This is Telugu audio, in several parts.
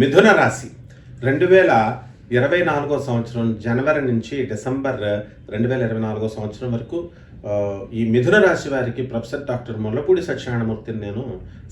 మిథున రాశి. రెండు వేల ఇరవై నాలుగో సంవత్సరం జనవరి నుంచి డిసెంబర్ రెండు వేల ఇరవై నాలుగో సంవత్సరం వరకు ఈ మిథున రాశి వారికి ప్రొఫెసర్ డాక్టర్ ముల్లపూడి సత్యనారాయణమూర్తిని నేను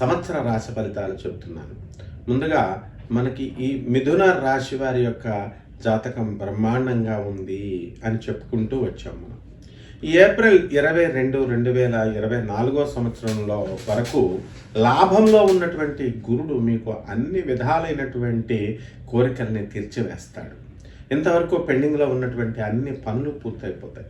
సంవత్సర రాశి ఫలితాలు చెబుతున్నాను. ముందుగా మనకి ఈ మిథున రాశి వారి యొక్క జాతకం బ్రహ్మాండంగా ఉంది అని చెప్పుకుంటూ వచ్చాం మనం. ఏప్రిల్ ఇరవై రెండు రెండు వేల ఇరవై నాలుగో సంవత్సరంలో వరకు లాభంలో ఉన్నటువంటి గురుడు మీకు అన్ని విధాలైనటువంటి కోరికల్ని తీర్చివేస్తాడు. ఇంతవరకు పెండింగ్లో ఉన్నటువంటి అన్ని పనులు పూర్తయిపోతాయి.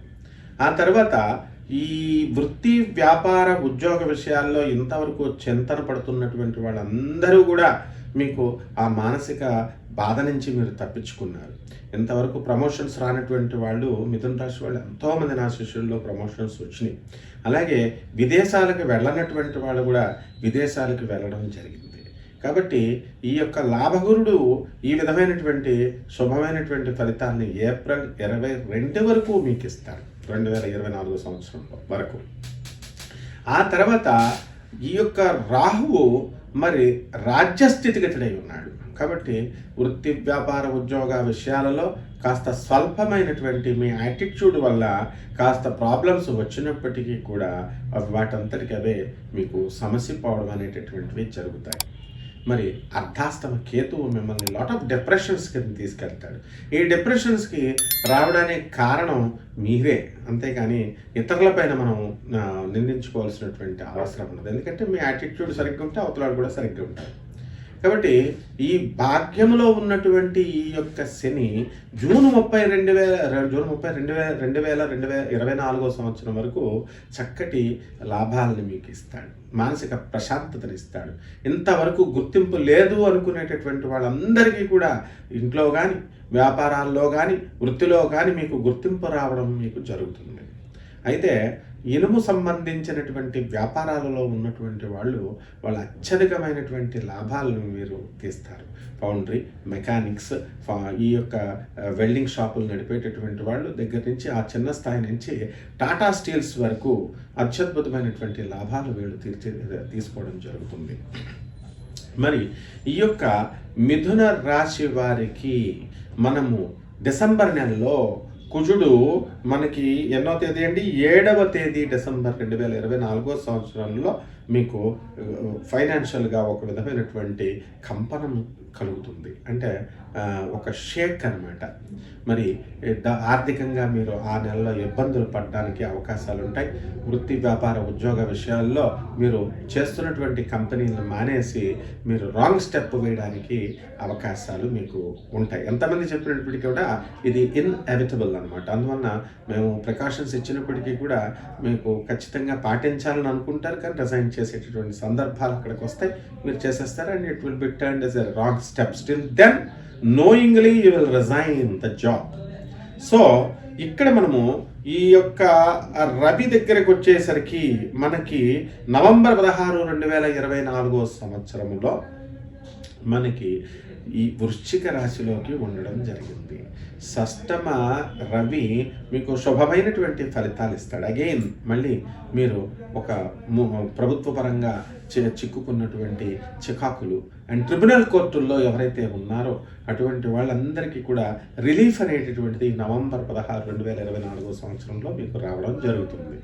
ఆ తర్వాత ఈ వృత్తి వ్యాపార ఉద్యోగ విషయాల్లో ఇంతవరకు చింతన పడుతున్నటువంటి వాళ్ళందరూ కూడా మీకు ఆ మానసిక బాధ నుంచి మీరు తప్పించుకున్నారు. ఇంతవరకు ప్రమోషన్స్ రానటువంటి వాళ్ళు మిథున్ రాశి వాళ్ళు ఎంతోమంది నా శిష్యుల్లో ప్రమోషన్స్ వచ్చినాయి. అలాగే విదేశాలకు వెళ్ళనటువంటి వాళ్ళు కూడా విదేశాలకు వెళ్ళడం జరిగింది. కాబట్టి ఈ యొక్క లాభగురుడు ఈ విధమైనటువంటి శుభమైనటువంటి ఫలితాన్ని ఏప్రిల్ ఇరవై రెండు వరకు మీకు ఇస్తారు రెండు వేల ఇరవై నాలుగు సంవత్సరంలో వరకు. ఆ తర్వాత ఈ యొక్క రాహువు మరి రాజ్యస్థితిగతుడై ఉన్నాడు. కాబట్టి వృత్తి వ్యాపార ఉద్యోగ విషయాలలో కాస్త స్వల్పమైనటువంటి మీ యాటిట్యూడ్ వల్ల కాస్త ప్రాబ్లమ్స్ వచ్చినప్పటికీ కూడా అవి వాటంతటికి అవే మీకు సమస్య పోవడం అనేటటువంటివి జరుగుతాయి. మరి అర్ధాస్తమ కేతువు మిమ్మల్ని లాట్ ఆఫ్ డిప్రెషన్స్కి తీసుకెళ్తాడు. ఈ డిప్రెషన్స్కి రావడానికి కారణం మీరే. అంతేగాని ఇతరులపైన మనం నిందించుకోవాల్సినటువంటి అవసరం ఉండదు. ఎందుకంటే మీ యాటిట్యూడ్ సరిగ్గా ఉంటే అవతలాడు కూడా సరిగ్గా ఉంటారు కాబట్టి ఈ భాగ్యంలో ఉన్నటువంటి ఈ యొక్క శని జూన్ ముప్పై రెండు వేల జూన్ ముప్పై రెండు వేల రెండు వేల రెండు వేల ఇరవై నాలుగో సంవత్సరం వరకు చక్కటి లాభాలను మీకు ఇస్తాడు. మానసిక ప్రశాంతతను ఇస్తాడు. ఇంతవరకు గుర్తింపు లేదు అనుకునేటటువంటి వాళ్ళందరికీ కూడా ఇంట్లో కానీ వ్యాపారాల్లో కానీ వృత్తిలో కానీ మీకు గుర్తింపు రావడం మీకు జరుగుతుంది. అయితే ఇనుము సంబంధించినటువంటి వ్యాపారాలలో ఉన్నటువంటి వాళ్ళు వాళ్ళ అత్యధికమైనటువంటి లాభాలను మీరు తీస్తారు. ఫౌండరీ మెకానిక్స్ ఈ యొక్క వెల్డింగ్ షాపులు నడిపేటటువంటి వాళ్ళు దగ్గర నుంచి ఆ చిన్న స్థాయి నుంచి టాటా స్టీల్స్ వరకు అత్యద్భుతమైనటువంటి లాభాలు వీళ్ళు తీర్చి తీసుకోవడం జరుగుతుంది. మరి ఈ యొక్క మిథున రాశి వారికి మనము డిసెంబర్ నెలలో కుజుడు మనకి ఎన్నో తేదీ అండి? ఏడవ తేదీ డిసెంబర్ రెండు వేల ఇరవై నాలుగో సంవత్సరంలో మీకు ఫైనాన్షియల్గా ఒక విధమైనటువంటి కంపనం కలుగుతుంది. అంటే ఒక షేక్ అనమాట మరి ఆర్థికంగా మీరు ఆ నెలలో ఇబ్బందులు పడడానికి అవకాశాలు ఉంటాయి వృత్తి వ్యాపార ఉద్యోగ విషయాల్లో మీరు చేస్తున్నటువంటి కంపెనీలను మానేసి మీరు రాంగ్ స్టెప్ వేయడానికి అవకాశాలు మీకు ఉంటాయి. ఎంతమంది చెప్పినప్పటికీ కూడా ఇది ఇన్ఎవిటబుల్ అనమాట అందువలన మేము ప్రికాషన్స్ ఇచ్చినప్పటికీ కూడా మీకు ఖచ్చితంగా పాటించాలని అనుకుంటారు. కానీ రిజైన్ చేసేటటువంటి సందర్భాలు అక్కడికి వస్తాయి మీరు చేసేస్తారు? And it will be turn as a wrong steps still then knowingly you will resign the job so ఇక్కడ మనము ఈ యొక్క రవి దగ్గరకు వచ్చేసరికి మనకి నవంబర్ పదహారు రెండు వేల ఇరవై నాలుగో సంవత్సరంలో మనకి ఈ వృశ్చిక రాశిలోకి ఉండడం జరిగింది. షష్టమ రవి మీకు శుభమైనటువంటి ఫలితాలు ఇస్తాడు. అగైన్ మళ్ళీ మీరు ఒక ము- ప్రభుత్వ పరంగా చి- చిక్కుకున్నటువంటి చికాకులు అండ్ ట్రిబ్యునల్ కోర్టుల్లో ఎవరైతే ఉన్నారో అటువంటి వాళ్ళందరికీ కూడా రిలీఫ్ అనేటటువంటిది నవంబర్ పదహారు రెండు వేల ఇరవై నాలుగో సంవత్సరంలో మీకు రావడం జరుగుతుంది.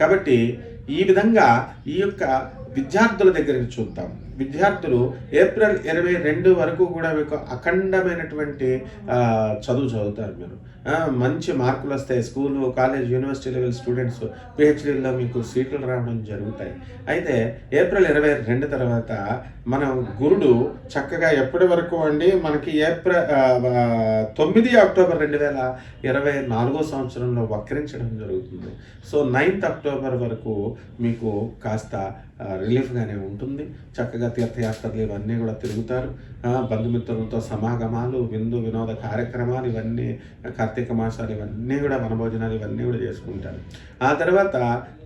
కాబట్టి ఈ విధంగా ఈ యొక్క విద్యార్థుల దగ్గరికి చూద్దాం. విద్యార్థులు ఏప్రిల్ ఇరవై రెండు వరకు కూడా మీకు అఖండమైనటువంటి చదువు చదువుతారు మీరు. మంచి మార్కులు వస్తాయి. School college university level students పిహెచ్డీలో మీకు సీట్లు రావడం జరుగుతాయి. అయితే ఏప్రిల్ ఇరవై రెండు తర్వాత మనం గురుడు చక్కగా ఎప్పటి వరకు అండి? మనకి ఏప్రిల్ తొమ్మిది అక్టోబర్ రెండు వేల ఇరవై నాలుగో సంవత్సరంలో వక్రించడం జరుగుతుంది. సో నైన్త్ అక్టోబర్ వరకు మీకు కాస్త రిలీఫ్గానే ఉంటుంది. చక్కగా తీర్థయాత్రలు ఇవన్నీ కూడా తిరుగుతారు. బంధుమిత్రులతో సమాగమాలు విందు వినోద కార్యక్రమాలు ఇవన్నీ కార్తీక మాసాలు ఇవన్నీ కూడా వనభోజనాలు ఇవన్నీ కూడా చేసుకుంటారు. ఆ తర్వాత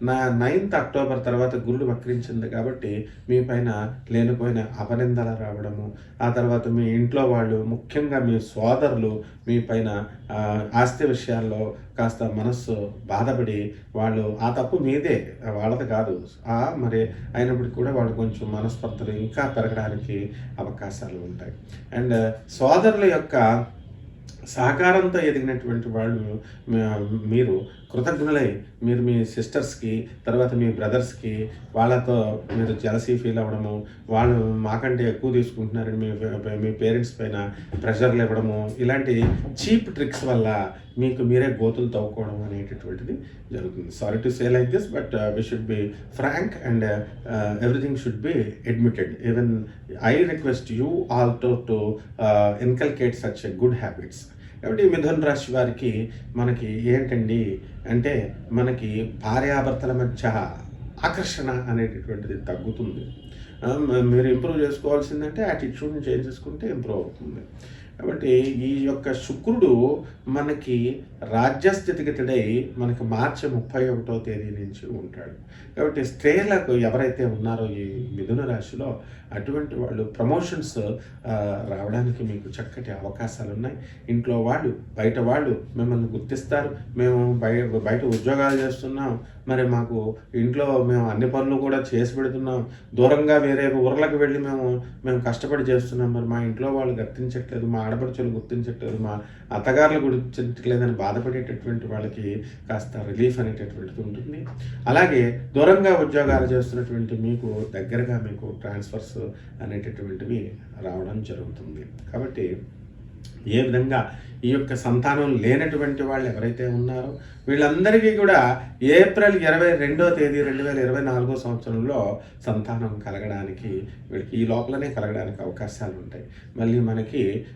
నా నైన్త్ అక్టోబర్ తర్వాత గురుడు వక్రించింది కాబట్టి మీ పైన లేనిపోయిన అపనిందలు రావడము ఆ తర్వాత మీ ఇంట్లో వాళ్ళు ముఖ్యంగా మీ సోదరులు మీ పైన ఆస్తి విషయాల్లో కాస్త మనస్సు బాధపడి వాళ్ళు ఆ తప్పు మీదే వాళ్ళది కాదు. ఆ మరి అయినప్పటికీ కూడా వాళ్ళు కొంచెం మనస్పర్ధలు ఆస్తులు ఇంకా పెరగడానికి అవకాశాలు ఉంటాయి. అండ్ సోదరుల యొక్క సహకారంతో ఎదిగినటువంటి వాళ్ళు మీరు కృతజ్ఞులై మీరు మీ సిస్టర్స్కి తర్వాత మీ బ్రదర్స్కి వాళ్ళతో మీరు జలసీ ఫీల్ అవ్వడము వాళ్ళు మాకంటే ఎక్కువ తీసుకుంటున్నారని మీ మీ పేరెంట్స్ పైన ప్రెషర్లు ఇవ్వడము ఇలాంటి చీప్ ట్రిక్స్ వల్ల మీకు మీరే గోతులు తవ్వుకోవడం అనేటటువంటిది జరుగుతుంది. Sorry to say like this but we should be frank and everything should be admitted even I request you all to to inculcate such good habits కాబట్టి మిథున్ రాశి వారికి మనకి ఏంటండి? అంటే మనకి భార్యాభర్తల మధ్య ఆకర్షణ అనేటటువంటిది తగ్గుతుంది. మీరు ఇంప్రూవ్ చేసుకోవాల్సిందంటే యాటిట్యూడ్ని చేంజ్ చేసుకుంటే ఇంప్రూవ్ అవుతుంది. కాబట్టి ఈ యొక్క శుక్రుడు మనకి రాజ్యస్థితిగతుడై మనకి మార్చి ముప్పై ఒకటో తేదీ నుంచి ఉంటాడు. కాబట్టి స్త్రీలకు ఎవరైతే ఉన్నారో ఈ మిథున రాశిలో అటువంటి వాళ్ళు ప్రమోషన్స్ రావడానికి మీకు చక్కటి అవకాశాలు ఉన్నాయి ఇంట్లో వాళ్ళు బయట వాళ్ళు మిమ్మల్ని గుర్తిస్తారు. మేము బయట బయట ఉద్యోగాలు చేస్తున్నాం. మరి మాకు ఇంట్లో మేము అన్ని పనులు కూడా చేసి పెడుతున్నాం. దూరంగా వేరే ఊర్లకు వెళ్ళి మేము మేము కష్టపడి చేస్తున్నాం. మరి మా ఇంట్లో వాళ్ళు గుర్తించట్లేదు మా ఆడపడుచులు గుర్తించట్లేదు మా అత్తగారులు గుర్తించట్లేదని బాధపడేటటువంటి వాళ్ళకి కాస్త రిలీఫ్ అనేటటువంటిది ఉంటుంది. అలాగే దూరంగా ఉద్యోగాలు చేస్తున్నటువంటి మీకు దగ్గరగా మీకు ట్రాన్స్ఫర్స్ అనేటటువంటివి రావడం జరుగుతుంది. కాబట్టి ఏ విధంగా ఈ యొక్క సంతానం లేనటువంటి వాళ్ళు ఎవరైతే ఉన్నారో వీళ్ళందరికీ కూడా ఏప్రిల్ ఇరవై రెండో తేదీ రెండు వేల ఇరవై నాలుగో సంవత్సరంలో సంతానం కలగడానికి వీళ్ళకి ఈ లోపలనే కలగడానికి అవకాశాలు ఉంటాయి. మళ్ళీ మనకి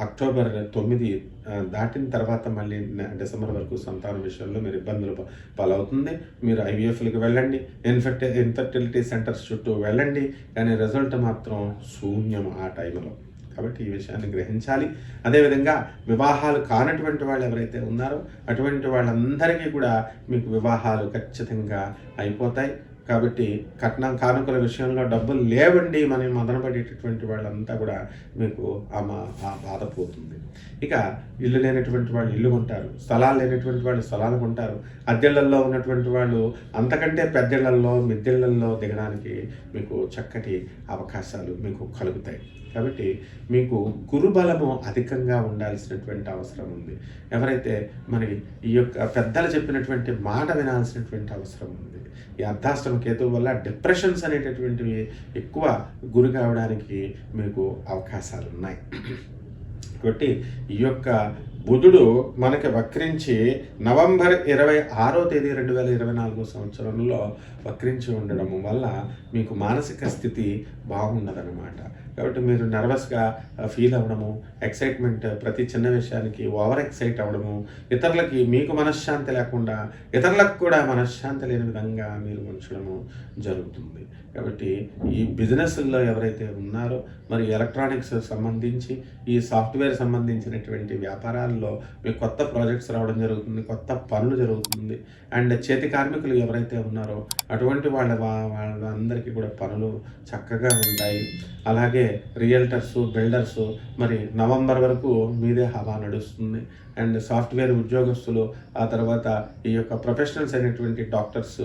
అక్టోబర్ తొమ్మిది దాటిన తర్వాత మళ్ళీ డిసెంబర్ వరకు సంతానం విషయంలో మీరు ఇబ్బందులు ప- పాలవుతుంది. మీరు ఐవీఎఫ్లకి వెళ్ళండి ఇన్ఫెక్ట్ ఇన్ఫర్టిలిటీ సెంటర్స్ చుట్టూ వెళ్ళండి కానీ రిజల్ట్ మాత్రం శూన్యం ఆ టైంలో. కాబట్టి ఈ విషయాన్ని గ్రహించాలి. అదేవిధంగా వివాహాలు కానటువంటి వాళ్ళు ఎవరైతే ఉన్నారో అటువంటి వాళ్ళందరికీ కూడా మీకు వివాహాలు ఖచ్చితంగా అయిపోతాయి. కాబట్టి కట్నం కానుకల విషయంలో డబ్బులు లేవండి మనం మదనపడేటటువంటి వాళ్ళంతా కూడా మీకు ఆ మా ఆ బాధ పోతుంది. ఇక ఇల్లు లేనటువంటి వాళ్ళు ఇల్లు కొంటారు స్థలాలు లేనటువంటి వాళ్ళు స్థలాలు కొంటారు అద్దెళ్ళలో ఉన్నటువంటి వాళ్ళు అంతకంటే పెద్దళ్ళలో మిద్దెళ్ళలో దిగడానికి మీకు చక్కటి అవకాశాలు మీకు కలుగుతాయి. కాబట్టి మీకు గురుబలము అధికంగా ఉండాల్సినటువంటి అవసరం ఉంది. ఎవరైతే మరి ఈ యొక్క పెద్దలు చెప్పినటువంటి మాట వినాల్సినటువంటి అవసరం ఉంది ఈ అర్ధాష్టమ కేతువు వల్ల డిప్రెషన్స్ అనేటటువంటివి ఎక్కువ గురి కావడానికి మీకు అవకాశాలు ఉన్నాయి కాబట్టి ఈ యొక్క బుధుడు మనకి వక్రించి నవంబర్ ఇరవై ఆరో తేదీ రెండు వేల ఇరవై నాలుగో సంవత్సరంలో వక్రించి ఉండడం వల్ల మీకు మానసిక స్థితి బాగుండదన్నమాట. కాబట్టి మీరు నర్వస్గా ఫీల్ అవ్వడము ఎక్సైట్మెంట్ ప్రతి చిన్న విషయానికి ఓవర్ ఎక్సైట్ అవ్వడము ఇతరులకి మీకు మనశ్శాంతి లేకుండా ఇతరులకు కూడా మనశ్శాంతి లేని విధంగా మీరు ఉంచడము జరుగుతుంది. కాబట్టి ఈ బిజినెస్లో ఎవరైతే ఉన్నారో మరి ఎలక్ట్రానిక్స్ సంబంధించి ఈ సాఫ్ట్వేర్ సంబంధించినటువంటి వ్యాపారాల్లో మీకు కొత్త ప్రాజెక్ట్స్ రావడం జరుగుతుంది కొత్త పనులు జరుగుతుంది. అండ్ చేతి కార్మికులు ఎవరైతే ఉన్నారో అటువంటి వాళ్ళ వాళ్ళందరికీ కూడా పనులు చక్కగా ఉంటాయి. అలాగే రియల్టర్స్ బిల్డర్స్ మరి నవంబర్ వరకు మీదే హవా నడుస్తుంది. అండ్ సాఫ్ట్వేర్ ఉద్యోగస్తులు ఆ తర్వాత ఈ యొక్క ప్రొఫెషనల్స్ అయినటువంటి doctors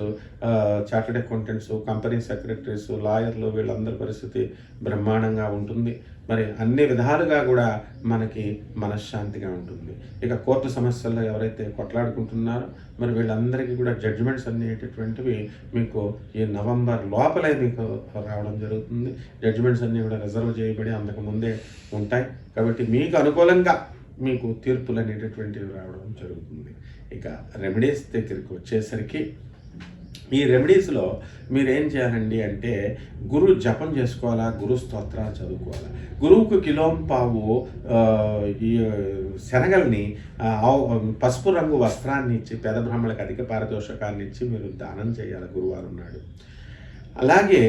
chartered accountants company secretaries లాయర్లు వీళ్ళందరి పరిస్థితి బ్రహ్మాండంగా ఉంటుంది. మరి అన్ని విధాలుగా కూడా మనకి మనశ్శాంతిగా ఉంటుంది. ఇక కోర్టు సమస్యల్లో ఎవరైతే కొట్లాడుకుంటున్నారో మరి వీళ్ళందరికీ కూడా జడ్జిమెంట్స్ అనేటటువంటివి మీకు ఈ నవంబర్ లోపలే మీకు రావడం జరుగుతుంది. జడ్జిమెంట్స్ అన్నీ కూడా రిజర్వ్ చేయబడి అంతకు ముందే ఉంటాయి. కాబట్టి మీకు అనుకూలంగా మీకు తీర్పులు అనేటటువంటివి రావడం జరుగుతుంది. ఇక రెమెడీస్ దగ్గరికి వచ్చేసరికి ఈ రెమెడీస్లో మీరు ఏం చేయాలండి అంటే గురు జపం చేసుకోవాలా గురు స్తోత్రాలు చదువుకోవాలా? గురువుకు కిలోం పావు ఈ శనగల్ని ఆవు- పసుపు రంగు వస్త్రాన్ని ఇచ్చి పేద బ్రాహ్మణులకు అధిక పారితోషకాన్ని ఇచ్చి మీరు దానం చేయాలి గురువారం నాడు. అలాగే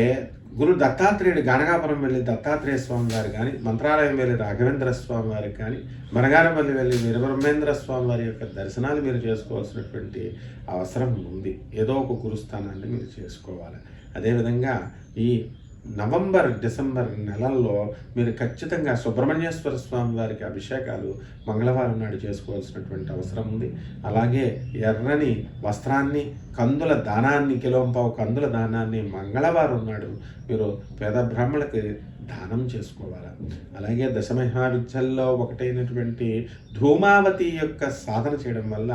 గురు దత్తాత్రేయుడు గనగాపురం వెళ్ళి దత్తాత్రేయ స్వామి వారు కానీ మంత్రాలయం వెళ్ళి రాఘవేంద్ర స్వామి వారికి కానీ మరగారపల్లి వెళ్ళి వీరబ్రహ్మేంద్ర స్వామి వారి యొక్క దర్శనాలు మీరు చేసుకోవాల్సినటువంటి అవసరం ఉంది. ఏదో ఒక గురుస్థానాన్ని మీరు చేసుకోవాలి. అదేవిధంగా ఈ నవంబర్ డిసెంబర్ నెలల్లో మీరు ఖచ్చితంగా సుబ్రహ్మణ్యేశ్వర స్వామి వారికి అభిషేకాలు మంగళవారం నాడు చేసుకోవాల్సినటువంటి అవసరం ఉంది. అలాగే ఎర్రని వస్త్రాన్ని కందుల దానాన్ని కిలోంపావు కందుల దానాన్ని మంగళవారం నాడు మీరు పేద బ్రాహ్మణులకి దానం చేసుకోవాలి? అలాగే దశమహావిద్యల్లో ఒకటైనటువంటి ధూమావతి యొక్క సాధన చేయడం వల్ల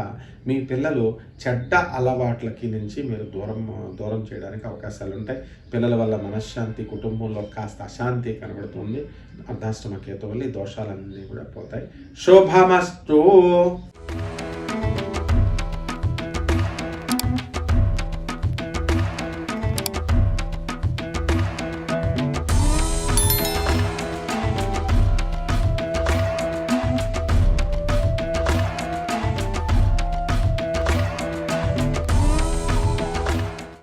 మీ పిల్లలు చెడ్డ అలవాట్లకి నుంచి మీరు దూరం దూరం చేయడానికి అవకాశాలు ఉంటాయి పిల్లల వల్ల మనశ్శాంతి కుటుంబంలో కాస్త అశాంతి కనబడుతుంది. అర్ధాష్టమ కేతు వల్ల ఈ దోషాలన్నీ కూడా పోతాయి. శోభామస్తు.